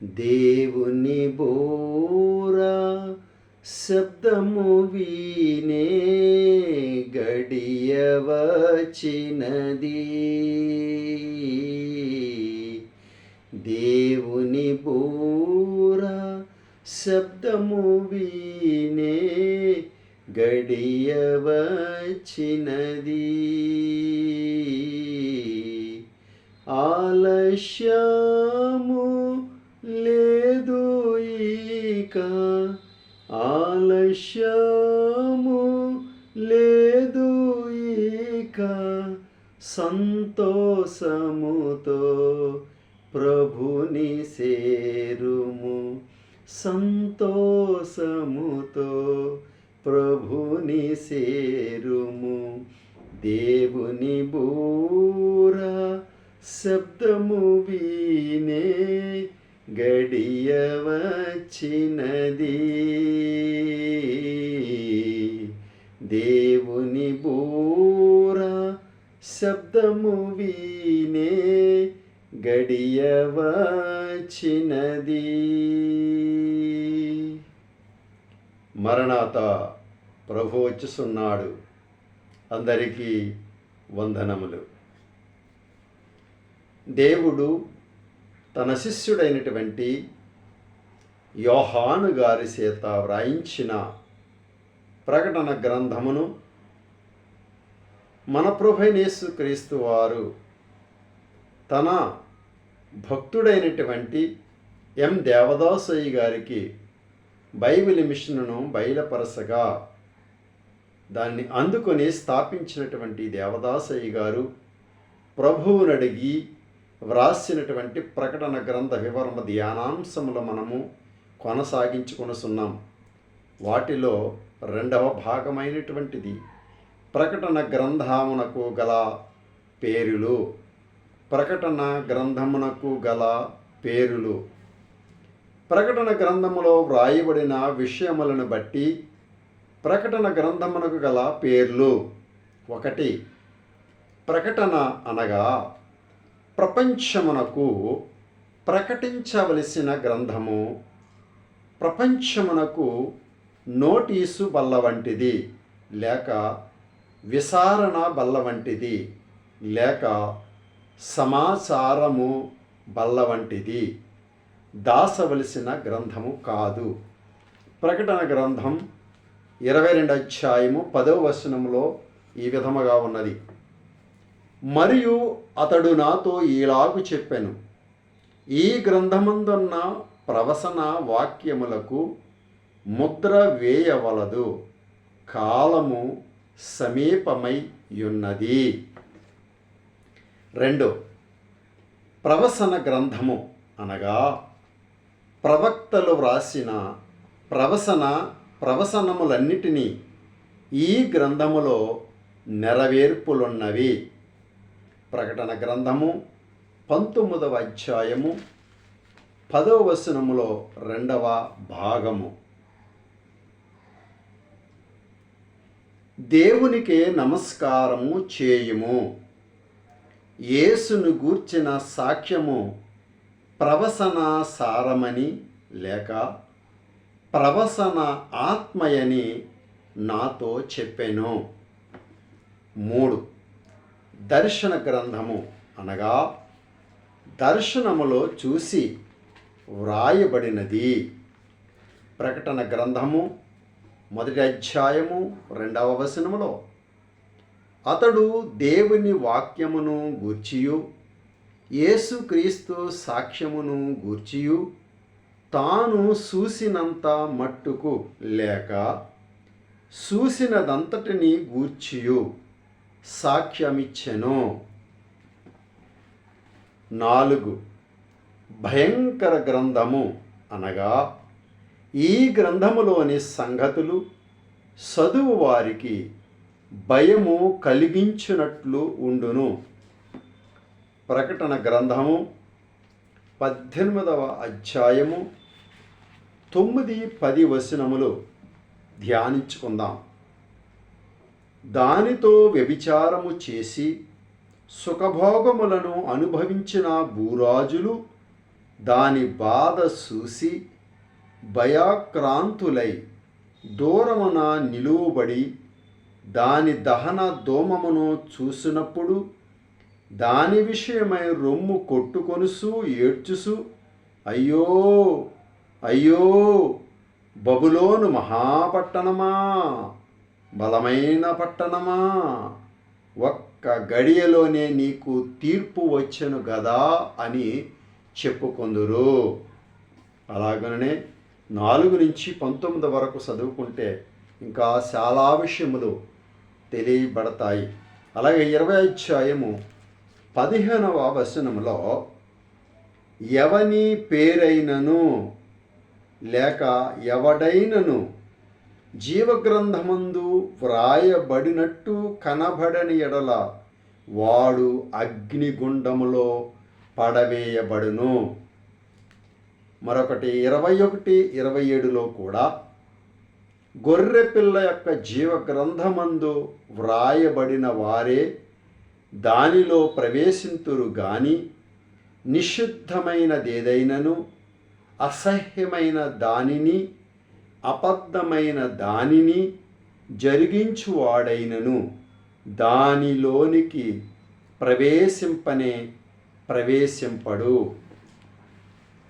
దేవుని బోరా శబ్దము వీనే గడియవచినది దేవుని బోరా శబ్దము వీనే గడియవచినది ఆలస్యము లేదు ఇక ఆలస్యము లేదు ఇక సంతోషముతో ప్రభుని సేరుము. సంతోషముతో ప్రభుని సేరుము. దేవుని బూరా శబ్దము వీనే గడియవచ్చినది. దేవుని బూరా శబ్దము వీనే గడియవచ్చినది. మరణాత ప్రభు వచ్చుసున్నాడు అందరికీ వందనములు. దేవుడు తన శిష్యుడైనటువంటి యోహాను గారి చేత వ్రాయించిన ప్రకటన గ్రంథమును మన ప్రభైనేసు క్రీస్తు వారు తన భక్తుడైనటువంటి ఎం దేవదాసయ్య గారికి బైబిల్ మిషన్ను బయలుపరచగా దాన్ని అందుకొని స్థాపించినటువంటి దేవదాసయ్య గారు ప్రభువునడిగి వ్రాసినటువంటి ప్రకటన గ్రంథ వివరణ ధ్యానాంశములు మనము కొనసాగించుకొనుసున్నాం వాటిలో రెండవ భాగమైనటువంటిది ప్రకటన గ్రంథమునకు గల పేరులు. ప్రకటన గ్రంథమునకు గల పేరులు. ప్రకటన గ్రంథములో వ్రాయబడిన విషయములను బట్టి ప్రకటన గ్రంథమునకు గల పేర్లు. ఒకటి ప్రకటన అనగా ప్రపంచమునకు ప్రకటించవలసిన గ్రంథము ప్రపంచమునకు నోటీసు బల్ల వంటిది లేక విసారణ బల్ల వంటిది లేక సమాచారము బల్ల వంటిది. దాసవలసిన గ్రంథము కాదు. ప్రకటన గ్రంథం ఇరవై రెండు అధ్యాయము పదవ వచనంలో ఈ విధముగా ఉన్నది. మరియు అతడు నాతో ఈలాగు చెప్పాను. ఈ గ్రంథమందున్న ప్రవసన వాక్యములకు ముద్ర వేయవలదు. కాలము సమీపమై ఉన్నది రెండు. ప్రవసన గ్రంథము అనగా ప్రవక్తలు వ్రాసిన ప్రవసన ప్రవసనములన్నిటినీ ఈ గ్రంథములో నెరవేర్పులున్నవి. ప్రకటన గ్రంథము పంతొమ్మిదవ అధ్యాయము పదవ వచనములో రెండవ భాగము. దేవునికే నమస్కారము చేయుము. యేసును గూర్చిన సాక్ష్యము ప్రవసన సారమని లేక ప్రవసన ఆత్మయని నాతో చెప్పెను. మూడు దర్శన గ్రంథము అనగా దర్శనములో చూసి వ్రాయబడినది. ప్రకటన గ్రంథము మొదటి అధ్యాయము రెండవ వచనములో అతడు దేవుని వాక్యమును గూర్చియు యేసుక్రీస్తు సాక్ష్యమును గూర్చియు తాను చూసినంత మట్టుకు లేక చూసినదంతటిని గూర్చియు. సాక్ష్యమిచ్చెను. నాలుగు. భయంకర గ్రంథము అనగా ఈ గ్రంథములోని సంగతులు చదువు వారికి భయము కలిగించినట్లు ఉండును. ప్రకటన గ్రంథము పద్దెనిమిదవ అధ్యాయము తొమ్మిది పది వచనములు ధ్యానించుకుందాం. దానితో వ్యభిచారము చేసి సుఖభోగములను అనుభవించిన భూరాజులు దాని బాధ చూసి భయాక్రాంతులై దూరమున నిలువబడి దాని దహన దోమమును చూసినప్పుడు దాని విషయమై రొమ్ము కొట్టుకొనుసు ఏడ్చుసు అయ్యో అయ్యో బబులోను మహాపట్టణమా? బలమైన పట్టణమా? ఒక్క గడియలోనే నీకు తీర్పు వచ్చెను గదా అని చెప్పుకొందురు. అలాగనే నాలుగు నుంచి పంతొమ్మిది వరకు చదువుకుంటే ఇంకా చాలా విషయములు తెలియబడతాయి. అలాగే ఇరవై అధ్యాయము పదిహేనవ వచనంలో ఎవని పేరైనను లేక ఎవడైనను జీవగ్రంథమందు వ్రాయబడినట్టు కనబడని ఎడల వాడు అగ్నిగుండములో పడవేయబడును. మరొకటి ఇరవై ఒకటి ఇరవై ఏడులో కూడా గొర్రె పిల్ల యొక్క జీవ గ్రంథమందు వ్రాయబడిన వారే దానిలో ప్రవేశింతురు గాని నిషిద్ధమైనదేదైనను అసహ్యమైన దానిని అబద్ధమైన దానిని జరిగించువాడైనను. దానిలోనికి ప్రవేశింపనే ప్రవేశింపడు.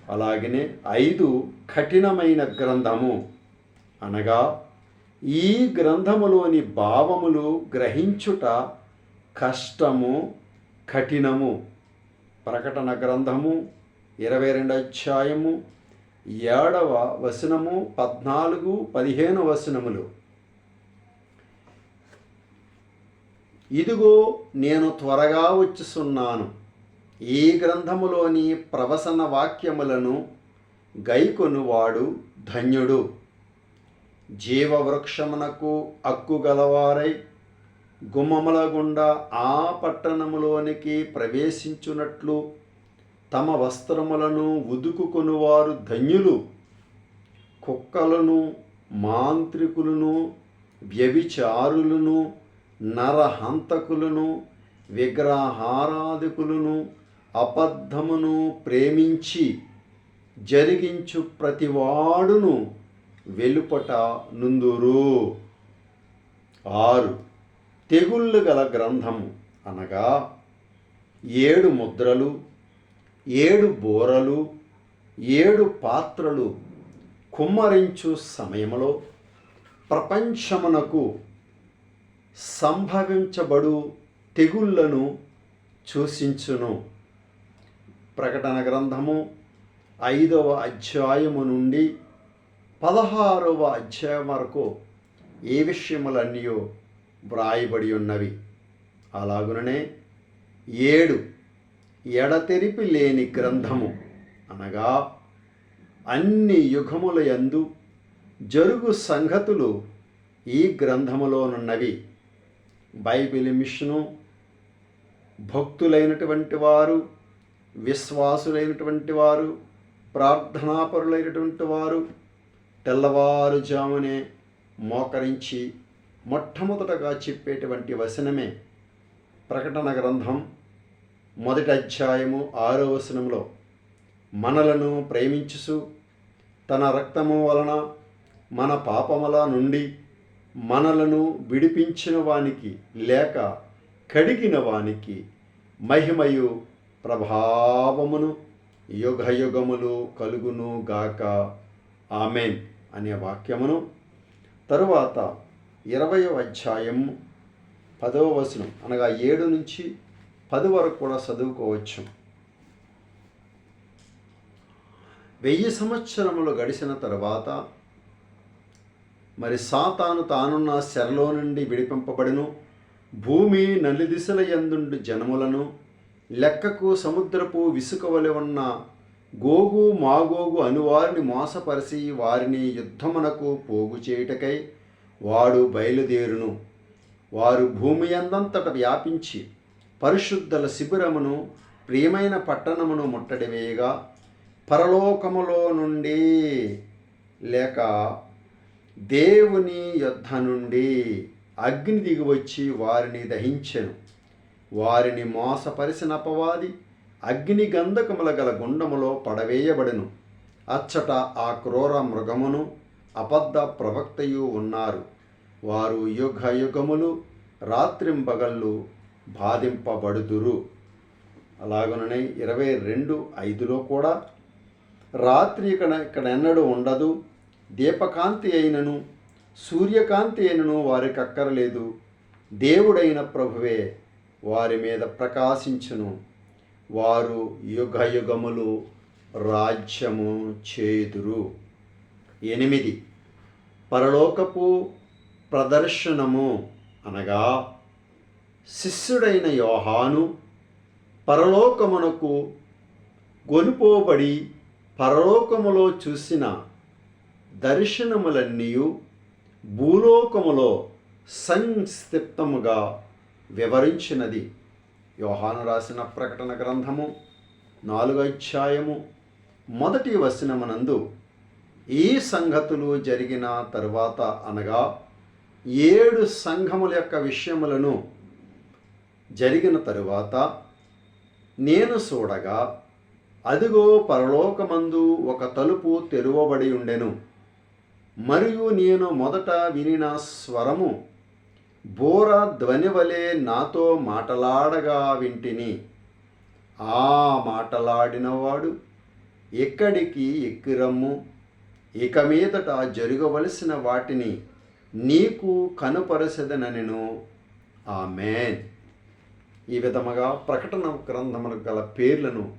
అలాగనే ఐదు కఠినమైన గ్రంథము. అనగా ఈ గ్రంథములోని భావములు గ్రహించుట కష్టము కఠినము. ప్రకటన గ్రంథము ఇరవై రెండు అధ్యాయము ఏడవ వచనము పద్నాలుగు పదిహేను వచనములు. ఇదిగో నేను త్వరగా వచ్చుచున్నాను. ఈ గ్రంథములోని ప్రవసన వాక్యములను గైకొనువాడు ధన్యుడు. జీవవృక్షమునకు అక్కుగలవారై గుమ్మముల గుండా ఆ పట్టణములోనికి ప్రవేశించున్నట్లు తమ వస్త్రములను ఉదుకుకొనువారు ధన్యులు. కుక్కలను మాంత్రికులను వ్యభిచారులను నరహంతకులను విగ్రహారాధికులను అబద్ధమును ప్రేమించి జరిగించు ప్రతివాడును వెలుపట నుందురు. ఆరు. తెగుళ్ళు గల గ్రంథము అనగా ఏడు ముద్రలు ఏడు బోరలు ఏడు పాత్రలు కుమ్మరించు సమయంలో ప్రపంచమునకు సంభవించబడు తెగుళ్ళను చూసించును. ప్రకటన గ్రంథము ఐదవ అధ్యాయము నుండి పదహారవ అధ్యాయం వరకు ఏ విషయములన్నీ వ్రాయబడి ఉన్నవి. అలాగుననే ఏడు ఎడతెరిపి లేని గ్రంథము అనగా అన్ని యుగముల యందు జరుగు సంగతులు ఈ గ్రంథములోనున్నవి. బైబిల్ మిషను భక్తులైనటువంటి వారు విశ్వాసులైనటువంటి వారు ప్రార్థనాపరులైనటువంటి వారు తెల్లవారుజామునే మోకరించి మొట్టమొదటగా చెప్పేటువంటి వచనమే ప్రకటన గ్రంథం. మొదటి అధ్యాయము ఆరో వచనంలో మనలను ప్రేమించుసు తన రక్తము వలన మన పాపముల నుండి మనలను విడిపించిన వానికి లేక కడిగిన వానికి మహిమయు ప్రభావమును యుగయుగములు కలుగును గాక. ఆమెన్ అనే వాక్యమును తరువాత ఇరవయో అధ్యాయం పదవ వచనం అనగా ఏడు నుంచి పది వరకు కూడా చదువుకోవచ్చు. వెయ్యి సంవత్సరములు గడిచిన తర్వాత మరి సాతాను తానున్న శరలో నుండి విడిపింపబడును. భూమి నల్లి దిశల యందుండు జనములను. లెక్కకు సముద్రపు విసుకవలి ఉన్న గోగు మాగోగు అనువారిని మోసపరిచి వారిని యుద్ధమునకు పోగు చేయుటకై వాడు బయలుదేరును. వారు భూమి అందంతట వ్యాపించి పరిశుద్ధల శిబిరమును ప్రియమైన పట్టణమును ముట్టడివేయగా పరలోకములో నుండి లేక దేవుని యొద్ధ నుండి అగ్ని దిగివచ్చి వారిని దహించెను. వారిని మోసపరిసిన అపవాది అగ్ని గంధకముల గల గుండములో పడవేయబడెను. అచ్చట ఆ క్రూర మృగమును అబద్ధ ప్రవక్తయు ఉన్నారు. వారు యుగ యుగములు రాత్రింబగళ్ళు బాధింపబడుదురు. అలాగనే ఇరవై రెండు ఐదులో కూడా రాత్రి ఇక్కడ ఇక్కడ ఎన్నడూ ఉండదు. దీపకాంతి అయినను సూర్యకాంతి అయినను వారికి అక్కరలేదు దేవుడైన ప్రభువే వారి మీద ప్రకాశించును. వారు యుగయుగములు రాజ్యము చేదురు. ఎనిమిది. పరలోకపు ప్రదర్శనము అనగా శిష్యుడైన యోహాను పరలోకమునకు గొనుపోబడి పరలోకములో చూసిన దర్శనములన్నీ భూలోకములో సంక్షిప్తముగా వివరించినది. యోహాను రాసిన ప్రకటన గ్రంథము నాలుగో అధ్యాయము మొదటి వచనమునందు ఈ సంగతులు జరిగిన తరువాత అనగా ఏడు సంఘముల యొక్క విషయములను జరిగిన తరువాత నేను చూడగా అదిగో పరలోకమందు ఒక తలుపు తెరువబడి ఉండెను. మరియు నేను మొదట వినిన స్వరము బోర ధ్వని వలె నాతో మాటలాడగా వింటిని. ఆ మాటలాడినవాడు ఎక్కడికి ఎక్కిరమ్ము? ఇక మీదట జరగవలసిన వాటిని నీకు కనుపరచదనెను. ఆమెన్. ఈ విధముగా ప్రకటన గ్రంథములకు గల పేర్లను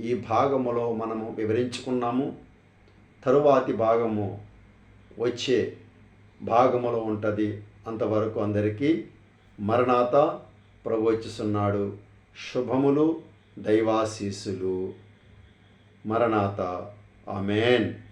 ఈ భాగములో మనము వివరించుకున్నాము. తరువాతి భాగము వచ్చే భాగములో ఉంటుంది. అంతవరకు అందరికీ మరణాత ప్రవచిస్తున్నాడు శుభములు దైవాశీసులు మరణాత. ఆమెన్.